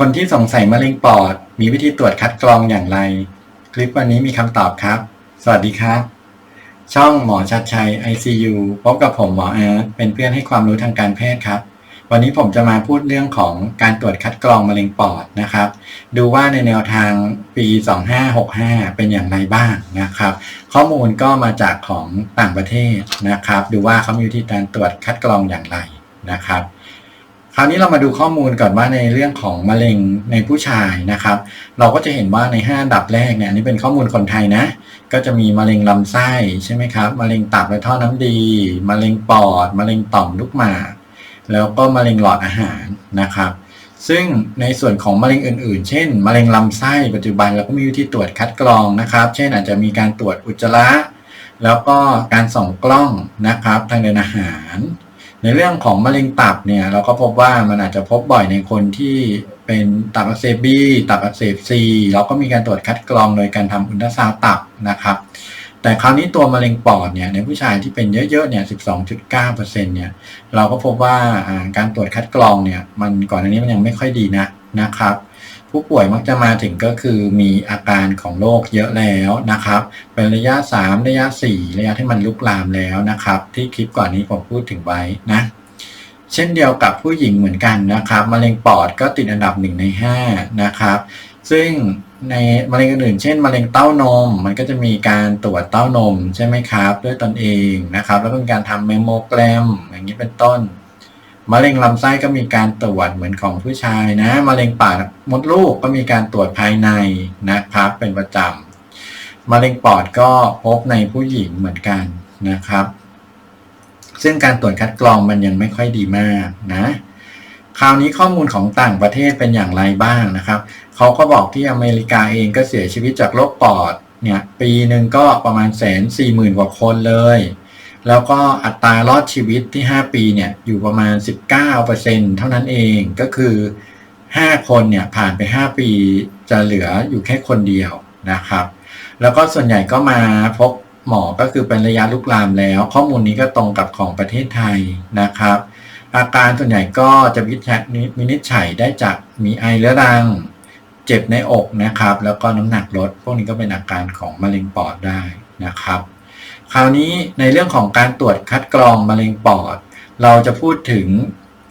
คนที่สงสัยมะเร็งปอด มีวิธีตรวจคัดกรองอย่างไร คลิปวันนี้มีคำตอบครับ สวัสดีครับ ช่องหมอชัดชัย ICU พบกับผมหมออาร์ตเป็นเพื่อนให้ความรู้ทางการแพทย์ครับ วันนี้ผมจะมาพูดเรื่องของการตรวจคัดกรองมะเร็งปอดนะครับ ดูว่าในแนวทางปี 2565 เป็นอย่างไรบ้างนะครับ ข้อมูลก็มาจากของต่างประเทศนะครับ ดูว่าเขามีวิธีการตรวจคัดกรองอย่างไรนะครับ คราวนี้เรามาดูข้อมูลก่อนว่าในเรื่องของมะเร็งในผู้ชายนะครับ เราก็จะเห็นว่าใน5อันดับแรกเนี่ยนนี้เป็นข้อมูลคนไทยนะ ก็จะมีมะเร็งลำไส้ใช่ไหมครับมะเร็งตับและท่อน้ำดีมะเร็งปอดมะเร็งต่อมลูกหมากแล้วก็มะเร็งหลอดอาหารนะครับ ซึ่งในส่วนของมะเร็งอื่นๆ เช่น มะเร็งลำไส้ปัจจุบันเราก็มีวิธีตรวจคัดกรองนะครับ เช่นอาจจะมีการตรวจอุจจาระแล้วก็การส่องกล้องนะครับทางเดินอาหาร ในเรื่องของมะเร็งตับเนี่ยเราก็พบว่ามันอาจจะพบบ่อยในคนที่เป็นตับอักเสบบีตับอักเสบซีเราก็มีการตรวจคัดกรองโดยการทำอุลตราซาวตับนะครับ แต่คราวนี้ตัวมะเร็งปอดเนี่ยในผู้ชายที่เป็นเยอะๆเนี่ย 12.9%เนี่ย เราก็พบว่าการตรวจคัดกรองเนี่ย มันก่อนอันนี้มันยังไม่ค่อยดีนะนะครับ ผู้ป่วยมักจะมาถึงก็คือมีอาการของโรคเยอะแล้วนะครับ เป็นระยะ 3 ระยะ 4 ระยะที่มันลุกลามแล้วนะครับ ที่คลิปก่อนนี้ผมพูดถึงไว้นะเช่นเดียวกับผู้หญิงเหมือนกันนะครับมะเร็งปอดก็ติดอันดับ1ใน5นะครับ ซึ่ง ในมะเร็งอื่นๆเช่นมะเร็งเต้านม มันก็จะมีการตรวจเต้านมใช่ไหมครับ ด้วยตนเองนะครับ แล้วก็มีการทำเมมโมแกรมอย่างนี้เป็นต้นมะเร็งลำไส้ก็มีการตรวจเหมือนของผู้ชายนะมะเร็งปากมดลูกก็มีการตรวจภายในนะครับเป็นประจำมะเร็งปอดก็พบในผู้หญิงเหมือนกันนะครับ ซึ่งการตรวจคัดกรองมันยังไม่ค่อยดีมากนะ คราวนี้ข้อมูลของต่างประเทศเป็นอย่างไรบ้างนะครับ เขาก็บอกที่อเมริกาเองก็เสียชีวิตจากโรคปอดเนี่ยปีหนึ่งก็ประมาณแสนสี่หมื่นกว่าคนเลย แล้วก็อัตรารอดชีวิตที่ 5 ปีเนี่ยอยู่ประมาณ 19%เท่านั้นเองก็คือ 5 คนเนี่ยผ่านไป 5 ปีจะเหลืออยู่แค่คนเดียวนะครับ แล้วก็ส่วนใหญ่ก็มาพบหมอก็คือเป็นระยะลุกลามแล้ว ข้อมูลนี้ก็ตรงกับของประเทศไทยนะครับ อาการส่วนใหญ่ก็จะวินิจฉัยได้จากมีไอเรื้อรัง เจ็บในอกนะครับ แล้วก็น้ำหนักลด พวกนี้ก็เป็นอาการของมะเร็งปอดได้นะครับ คราวนี้ในเรื่องของการตรวจคัดกรองมะเร็งปอด เราจะพูดถึง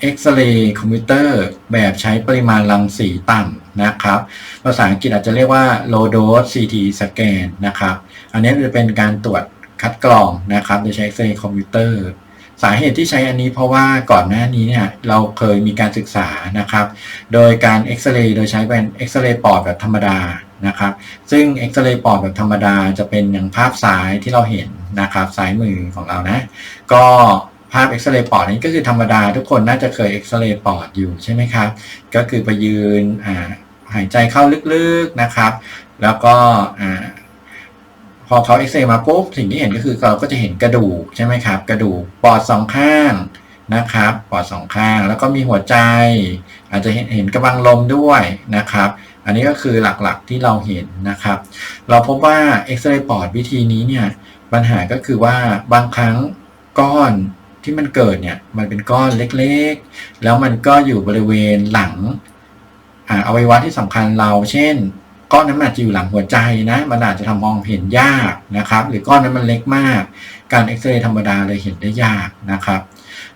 เอ็กซเรย์คอมพิวเตอร์แบบใช้ปริมาณรังสีต่ำนะครับ ภาษาอังกฤษอาจจะเรียกว่า low dose CT scan นะครับ อันนี้จะเป็นการตรวจคัดกรองนะครับ โดยใช้เอ็กซเรย์คอมพิวเตอร์ สาเหตุที่ใช้อันนี้เพราะว่าก่อนหน้านี้เนี่ยเราเคยมีการศึกษานะครับ โดยการเอ็กซเรย์โดยใช้เป็นเอ็กซเรย์ปอดแบบธรรมดานะครับ ซึ่งเอ็กซเรย์ปอดแบบธรรมดาจะเป็นอย่างภาพซ้ายที่เราเห็นนะครับซ้ายมือของเรานะ ก็ภาพเอ็กซเรย์ปอดนี้ก็คือธรรมดาทุกคนน่าจะเคยเอ็กซเรย์ปอดอยู่ใช่ไหมครับ ก็คือไปยืนหายใจเข้าลึกๆนะครับ แล้วก็ พอเขาเอ็กซเรย์มาปุ๊บสิ่งที่เห็นก็คือเราก็จะเห็นกระดูกใช่ไหมครับ กระดูกปอดสองข้างนะครับปอดสองข้าง แล้วก็มีหัวใจ อาจจะเห็นเห็นกระบังลมด้วยนะครับ อันนี้ก็คือหลักๆที่เราเห็นนะครับ เราพบว่าเอ็กซเรย์ปอดวิธีนี้เนี่ยปัญหาก็คือว่าบางครั้งก้อนที่มันเกิดเนี่ยมันเป็นก้อนเล็กๆ แล้วมันก็อยู่บริเวณหลังอวัยวะที่สำคัญเราเช่น ก้อนนั้นอาจจะอยู่หลังหัวใจนะมันอาจจะทำมองเห็นยากนะครับ หรือก้อนนั้นมันเล็กมาก การเอ็กซเรย์ธรรมดาเลยเห็นได้ยากนะครับ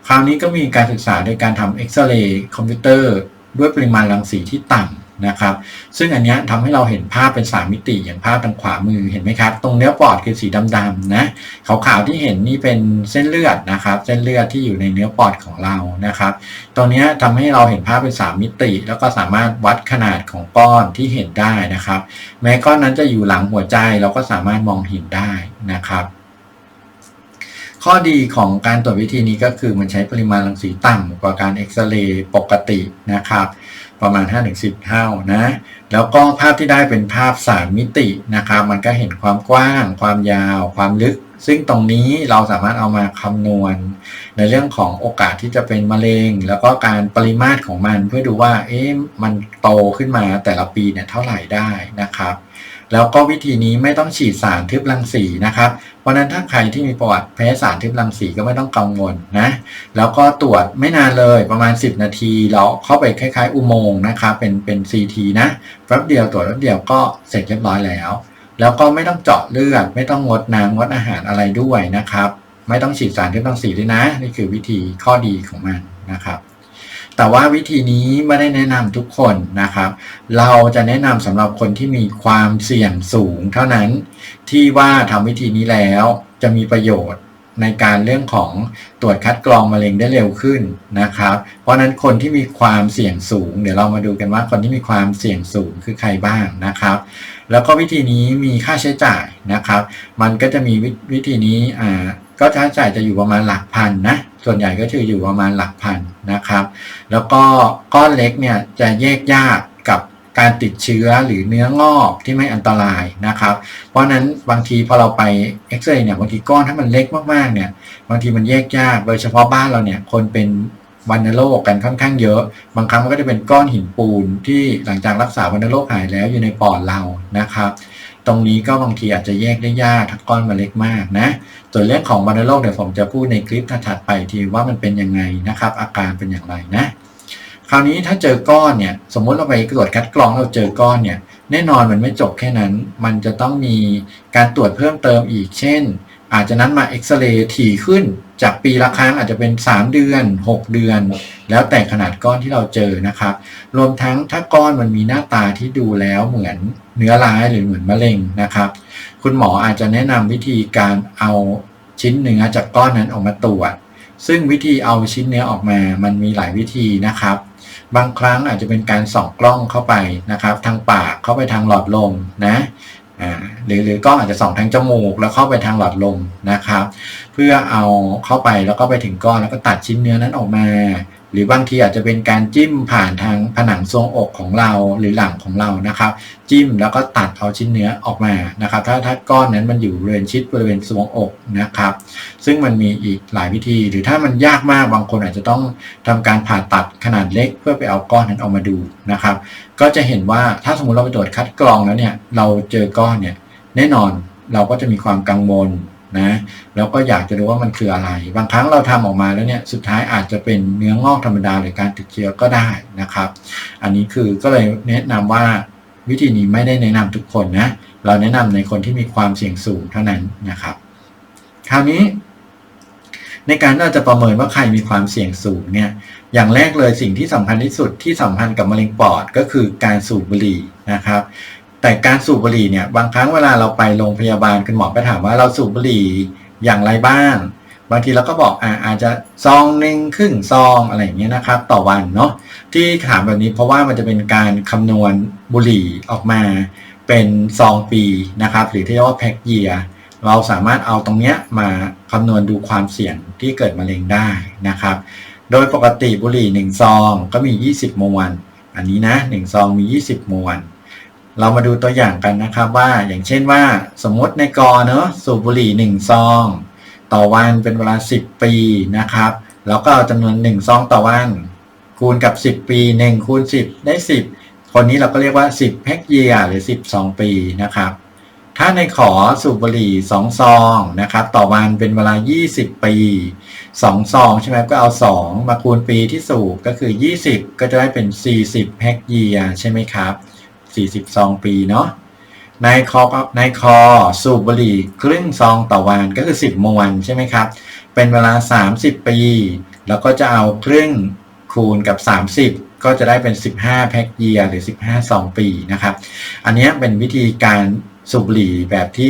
คราวนี้ก็มีการศึกษาโดยการทำเอ็กซเรย์คอมพิวเตอร์ด้วยปริมาณรังสีที่ต่ำ นะครับ ซึ่งอันนี้ทำให้เราเห็นภาพเป็น 3 มิติอย่างภาพทางขวามือเห็นไหมครับ ตรงเนื้อปอดคือสีดำๆนะขาวๆที่เห็นนี่เป็นเส้นเลือดนะครับ เส้นเลือดที่อยู่ในเนื้อปอดของเรานะครับ ตรงนี้ทำให้เราเห็นภาพเป็น 3 มิติ แล้วก็สามารถวัดขนาดของก้อนที่เห็นได้นะครับ แม้ก้อนนั้นจะอยู่หลังหัวใจเราก็สามารถมองเห็นได้นะครับข้อดีของการตรวจวิธีนี้ก็คือมันใช้ปริมาณรังสีต่ำกว่าการเอ็กซเรย์ปกตินะครับ ประมาณ 5-10 เท่านะ แล้วก็ภาพที่ได้เป็นภาพ 3 มิตินะครับมันก็เห็นความกว้าง ความยาว ความลึก ซึ่งตรงนี้เราสามารถเอามาคำนวณ ในเรื่องของโอกาสที่จะเป็นมะเร็ง แล้วก็การปริมาตรของมันเพื่อดูว่าเอ๊ะมันโตขึ้นมาแต่ละปีเนี่ยเท่าไหร่ได้นะครับ แล้วก็วิธีนี้ไม่ต้องฉีดสารทึบรังสีนะครับ เพราะนั้นถ้าใครที่มีประวัติแพ้สารทึบรังสีก็ไม่ต้องกังวลนะ แล้วก็ตรวจไม่นานเลยประมาณ 10 นาทีเราเข้าไปคล้าย ๆ อุโมงค์นะครับเป็นเป็น CT นะแป๊บเดียวตรวจแป๊บเดียวก็เสร็จเรียบร้อยแล้ว แล้วก็ไม่ต้องเจาะเลือดไม่ต้องงดน้ำงดอาหารอะไรด้วยนะครับ ไม่ต้องฉีดสารทึบรังสีด้วยนะ นี่คือวิธีข้อดีของมันนะครับ แต่ว่าวิธีนี้ไม่ได้แนะนำทุกคนนะครับ เราจะแนะนำสำหรับคนที่มีความเสี่ยงสูงเท่านั้นที่ว่าทำวิธีนี้แล้วจะมีประโยชน์ในการเรื่องของตรวจคัดกรองมะเร็งได้เร็วขึ้นนะครับ เพราะนั้นคนที่มีความเสี่ยงสูง เดี๋ยวเรามาดูกันว่าคนที่มีความเสี่ยงสูงคือใครบ้างนะครับ แล้วก็วิธีนี้มีค่าใช้จ่ายนะครับ มันก็จะมีววิธีนี้อ่าก็ค่าใช้จ่ายจะอยู่ประมาณหลักพันนะ ส่วนใหญ่ก็จะอยู่ประมาณหลักพันนะครับ แล้วก็ก้อนเล็กเนี่ยจะแยกยากกับการติดเชื้อหรือเนื้องอกที่ไม่อันตรายนะครับ เพราะฉะนั้นบางทีพอเราไปเอ็กซเรย์เนี่ยบางทีก้อนถ้ามันเล็กมากๆเนี่ยบางทีมันแยกยากโดยเฉพาะบ้านเราเนี่ยคนเป็นวัณโรคกันค่อนข้างเยอะ บางครั้งมันก็จะเป็นก้อนหินปูนที่หลังจากรักษาวัณโรคหายแล้วอยู่ในปอดเรานะครับ ตรงนี้ก็บางทีอาจจะแยกได้ยากถ้าก้อนมันเล็กมากนะส่วนเรื่องของวัณโรคเดี๋ยวผมจะพูดในคลิปถัดไปทีว่ามันเป็นยังไงนะครับ อาการเป็นอย่างไรนะ คราวนี้ถ้าเจอก้อนเนี่ย สมมุติเราไปตรวจคัดกรองเราเจอก้อนเนี่ย แน่นอนมันไม่จบแค่นั้น มันจะต้องมีการตรวจเพิ่มเติมอีกเช่น อาจจะนั้นมาเอ็กซเรย์ถี่ขึ้นจากปีละครั้งอาจจะเป็น 3 เดือน 6 เดือน แล้วแต่ขนาดก้อนที่เราเจอนะครับ รวมทั้งถ้าก้อนมันมีหน้าตาที่ดูแล้วเหมือนเนื้อร้ายหรือเหมือนมะเร็งนะครับ คุณหมออาจจะแนะนำวิธีการเอาชิ้นเนื้อจากก้อนนั้นออกมาตรวจ ซึ่งวิธีเอาชิ้นเนื้อออกมา มันมีหลายวิธีนะครับ บางครั้งอาจจะเป็นการส่องกล้องเข้าไปนะครับ ทางปากเข้าไปทางหลอดลมนะ อ่าหรือหรือกล้องอาจจะส่องทางจมูกแล้วเข้าไปทางหลอดลมนะครับ เพื่อเอาเข้าไปแล้วก็ไปถึงก้อนแล้วก็ตัดชิ้นเนื้อนั้นออกมา หรือบางทีอาจจะเป็นการจิ้มผ่านทางผนังทรงอกของเราหรือหลังของเรานะครับ จิ้มแล้วก็ตัดเอาชิ้นเนื้อออกมานะครับ ถ้าถ้าก้อนนั้นมันอยู่บริเวณชิดบริเวณทรวงอกนะครับ ซึ่งมันมีอีกหลายวิธี หรือถ้ามันยากมากบางคนอาจจะต้องทำการผ่าตัดขนาดเล็ก เพื่อไปเอาก้อนนั้นออกมาดูนะครับ ก็จะเห็นว่าถ้าสมมติเราไปตรวจคัดกรองแล้วเนี่ยเราเจอก้อนเนี่ยแน่นอนเราก็จะมีความกังวล นะแล้วก็อยากจะรู้ว่ามันคืออะไร บางครั้งเราทำออกมาแล้วเนี่ยสุดท้ายอาจจะเป็นเนื้องอกธรรมดาหรือการติดเชื้อก็ได้นะครับ อันนี้คือก็เลยแนะนำว่าวิธีนี้ไม่ได้แนะนำทุกคนนะเราแนะนำในคนที่มีความเสี่ยงสูงเท่านั้นนะครับ คราวนี้ ในการเราจะประเมินว่าใครมีความเสี่ยงสูงเนี่ยอย่างแรกเลยสิ่งที่สำคัญที่สุดที่สัมพันธ์กับมะเร็งปอดก็คือการสูบบุหรี่นะครับ แต่การสูบบุหรี่เนี่ยบางครั้งเวลาเราไปโรงพยาบาลคุณหมอก็ถามว่าเราสูบบุหรี่อย่างไรบ้าง บางทีเราก็บอกอ่าอาจจะซองหนึ่งครึ่งซองอะไรอย่างเงี้ยนะครับ ต่อวันเนาะที่ถามแบบนี้เพราะว่ามันจะเป็นการคำนวณบุหรี่ออกมาเป็นซองปีนะครับ หรือที่เรียกว่าแพ็กเยียเราสามารถเอาตรงเนี้ยมาคำนวณดูความเสี่ยงที่เกิดมะเร็งได้นะครับ โดยปกติบุหรี่1ซองก็มี 20 มวน อันนี้นะ1ซองมี 20 มวน เรามาดูตัวอย่างกันนะครับว่าอย่างเช่นว่าสมมติในกอเนอะสูบบุหรี่ 1 ซอง ต่อวันเป็นเวลา 10 ปีนะครับ แล้วก็เอาจำนวน 1 ซองต่อวัน คูณกับ 10 ปี 1 คูณ 10 ได้ 10 คนนี้เราก็เรียกว่า 10แพ็กเยียหรือ 10 ซองปีนะครับ ถ้าในขอสูบบุหรี่ 2 ซองนะครับ ต่อวันเป็นเวลา 20 ปี 2 ซองใช่ไหมก็เอา 2 มาคูณปีที่สูบก็คือ 20 ก็จะได้เป็น 40แพ็กเยียใช่ไหมครับ 40 ซองปีเนาะในคอในคอสูบบุหรี่ครึ่งซองต่อวันก็คือ 10 มวนใช่ไหมครับ เป็นเวลา 30 ปี แล้วก็จะเอาครึ่งคูณกับ 30ก็จะได้เป็น 15 แพ็กเยียหรือ 15 ซองปีนะครับ อันนี้เป็นวิธีการสูบบุหรี่แบบที่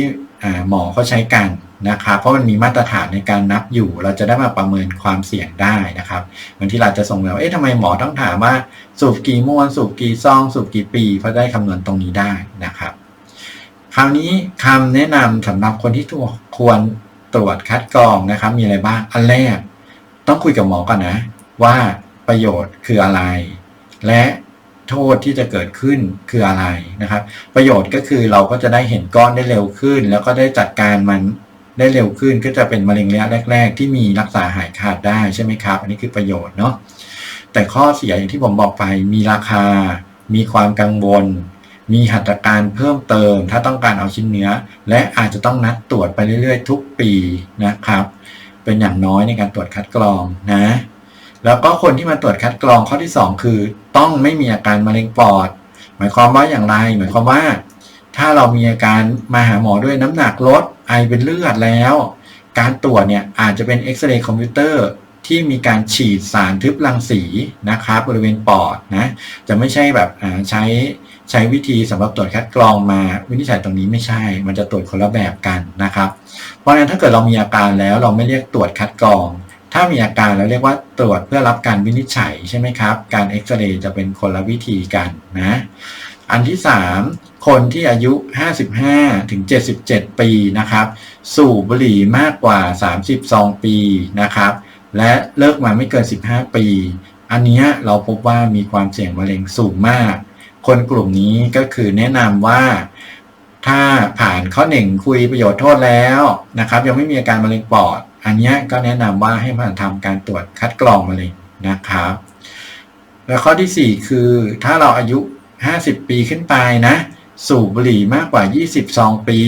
หมอเขาใช้กัน นะครับเพราะมันมีมาตรฐานในการนับอยู่ เราจะได้มาประเมินความเสี่ยงได้นะครับบางทีเราจะส่งแล้วเอ๊ะทำไมหมอต้องถามว่าสูบกี่มวนสูบกี่ซอง สูบกี่ปีเพราะได้คำนวณตรงนี้ได้นะครับ คราวนี้คำแนะนำสำหรับคนที่ควรตรวจคัดกรองนะครับ มีอะไรบ้างอันแรก ต้องคุยกับหมอก่อนนะ ว่าประโยชน์คืออะไร และโทษที่จะเกิดขึ้นคืออะไรนะครับ ประโยชน์ก็คือเราก็จะได้เห็นก้อนได้เร็วขึ้น แล้วก็ได้จัดการมัน ได้เร็วขึ้นก็จะเป็นมะเร็งระยะแรก ๆ ที่มีรักษาหายขาดได้ใช่ไหมครับ อันนี้คือประโยชน์เนาะแต่ข้อเสียอย่างที่ผมบอกไปมีราคา มีความกังวล มีหัตถการเพิ่มเติม ถ้าต้องการเอาชิ้นเนื้อ และอาจจะต้องนัดตรวจไปเรื่อย ๆ ทุกปีนะครับ เป็นอย่างน้อยในการตรวจคัดกรองนะ แล้วก็คนที่มาตรวจคัดกรองข้อที่ 2 คือ ต้องไม่มีอาการมะเร็งปอด หมายความว่าอย่างไร หมายความว่า ถ้าเรามีอาการมาหาหมอด้วยน้ำหนักลดไอเป็นเลือดแล้ว การตรวจเนี่ยอาจจะเป็นเอ็กซเรย์คอมพิวเตอร์ที่มีการฉีดสารทึบรังสีนะครับบริเวณปอดนะจะไม่ใช่แบบใช้ใช้วิธีสำหรับตรวจคัดกรองมาวินิจฉัยตรงนี้ไม่ใช่ มันจะตรวจคนละแบบกันนะครับ เพราะฉะนั้นถ้าเกิดเรามีอาการแล้วเราไม่เรียกตรวจคัดกรอง ถ้ามีอาการเราเรียกว่าตรวจเพื่อรับการวินิจฉัยใช่ไหมครับ การเอ็กซเรย์จะเป็นคนละวิธีกันนะ อันที่ 3 คนที่อายุ 55 ถึง 77 ปีนะครับ สูบบุหรี่มากกว่า 32 ปีนะครับ และเลิกมาไม่เกิน 15 ปี อันนี้เราพบว่ามีความเสี่ยงมะเร็งสูงมาก คนกลุ่มนี้ก็คือแนะนำว่าถ้าผ่านข้อหนึ่งคุยประโยชน์โทษแล้วนะครับ ยังไม่มีอาการมะเร็งปอด อันนี้ก็แนะนำว่าให้มาทำการตรวจคัดกรองมะเร็งนะครับ แล้วข้อทีสี่ 4 คือถ้าเราอายุ 50 ปีขึ้นไปนะ สูบบุหรี่มากกว่า 20 ซองปี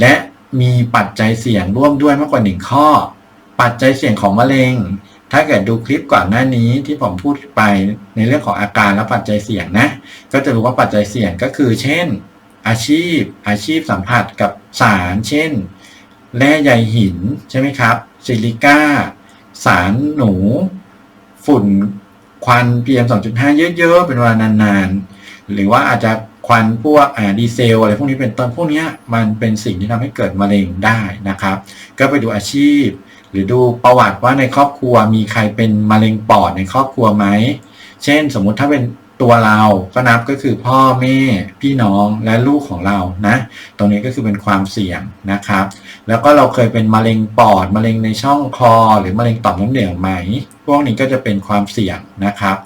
และมีปัจจัยเสี่ยงร่วมด้วยมากกว่า 1 ข้อ ปัจจัยเสี่ยงของมะเร็ง ถ้าเกิดดูคลิปก่อนหน้านี้ที่ผมพูดไปในเรื่องของอาการและปัจจัยเสี่ยงนะ ก็จะรู้ว่าปัจจัยเสี่ยงก็คือ เช่น อาชีพ อาชีพสัมผัสกับสาร เช่น แร่ใยหินใช่ไหมครับ ซิลิก้า สารหนู ฝุ่นควัน PM 2.5 เยอะ ๆ เป็นเวลานาน หรือว่าอาจจะควันพวกอ่าดีเซลอะไรพวกนี้เป็นต้นพวกนี้มันเป็นสิ่งที่ทำให้เกิดมะเร็งได้นะครับ ก็ไปดูอาชีพ หรือดูประวัติว่าในครอบครัวมีใครเป็นมะเร็งปอดในครอบครัวไหมเช่น สมมุติถ้าเป็นตัวเราก็นับก็คือพ่อแม่พี่น้องและลูกของเรานะตรงนี้ก็คือเป็นความเสี่ยงนะครับ แล้วก็เราเคยเป็นมะเร็งปอดมะเร็งในช่องคอ หรือมะเร็งต่อมน้ำเหลืองไหม พวกนี้ก็จะเป็นความเสี่ยงนะครับ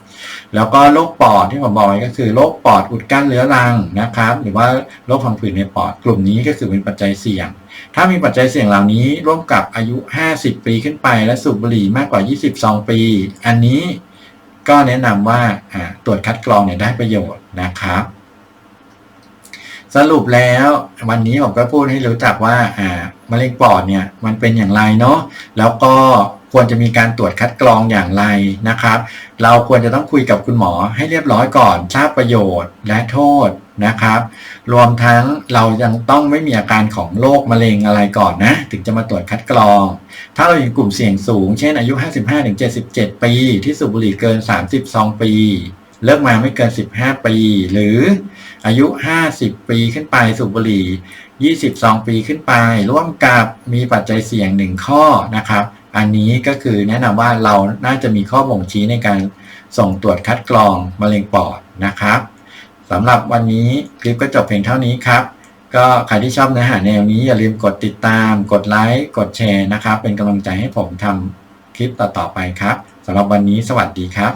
แล้วก็โรคปอดที่ผมบอกไว้ก็คือโรคปอดอุดกั้นเรื้อรังนะครับ หรือว่าโรคพังผืดในปอดกลุ่มนี้ก็คือเป็นปัจจัยเสี่ยง ถ้ามีปัจจัยเสี่ยงเหล่านี้ร่วมกับอายุ 50 ปีขึ้นไป และสูบบุหรี่มากกว่า20ซองปี อันนี้ก็แนะนำว่าอ่าตรวจคัดกรองเนี่ยได้ประโยชน์นะครับ สรุปแล้ววันนี้ผมก็พูดให้รู้จักว่ามะเร็งปอดเนี่ยมันเป็นอย่างไรเนาะแล้วก็ ควรจะมีการตรวจคัดกรองอย่างไรนะครับ เราควรจะต้องคุยกับคุณหมอให้เรียบร้อยก่อนทราบประโยชน์และโทษนะครับ รวมทั้งเรายังต้องไม่มีอาการของโรคมะเร็งอะไรก่อนนะ ถึงจะมาตรวจคัดกรอง ถ้าเราอยู่กลุ่มเสี่ยงสูง เช่นอายุ 55-77 ปี ที่สูบบุหรี่เกิน 30ซองปี เลิกมาไม่เกิน 15 ปี หรืออายุ 50 ปีขึ้นไปสูบบุหรี่20ซองปีขึ้นไป ร่วมกับมีปัจจัยเสี่ยง 1 ข้อนะครับ อันนี้ก็คือแนะนำว่าเราน่าจะมีข้อบ่งชี้ในการส่งตรวจคัดกรองมะเร็งปอดนะครับสำหรับวันนี้คลิปก็จบเพียงเท่านี้ครับ ก็ใครที่ชอบเนื้อหาแนวนี้อย่าลืมกดติดตาม กดไลค์ กดแชร์นะครับ เป็นกำลังใจให้ผมทำคลิปต่อๆไปครับสำหรับวันนี้สวัสดีครับ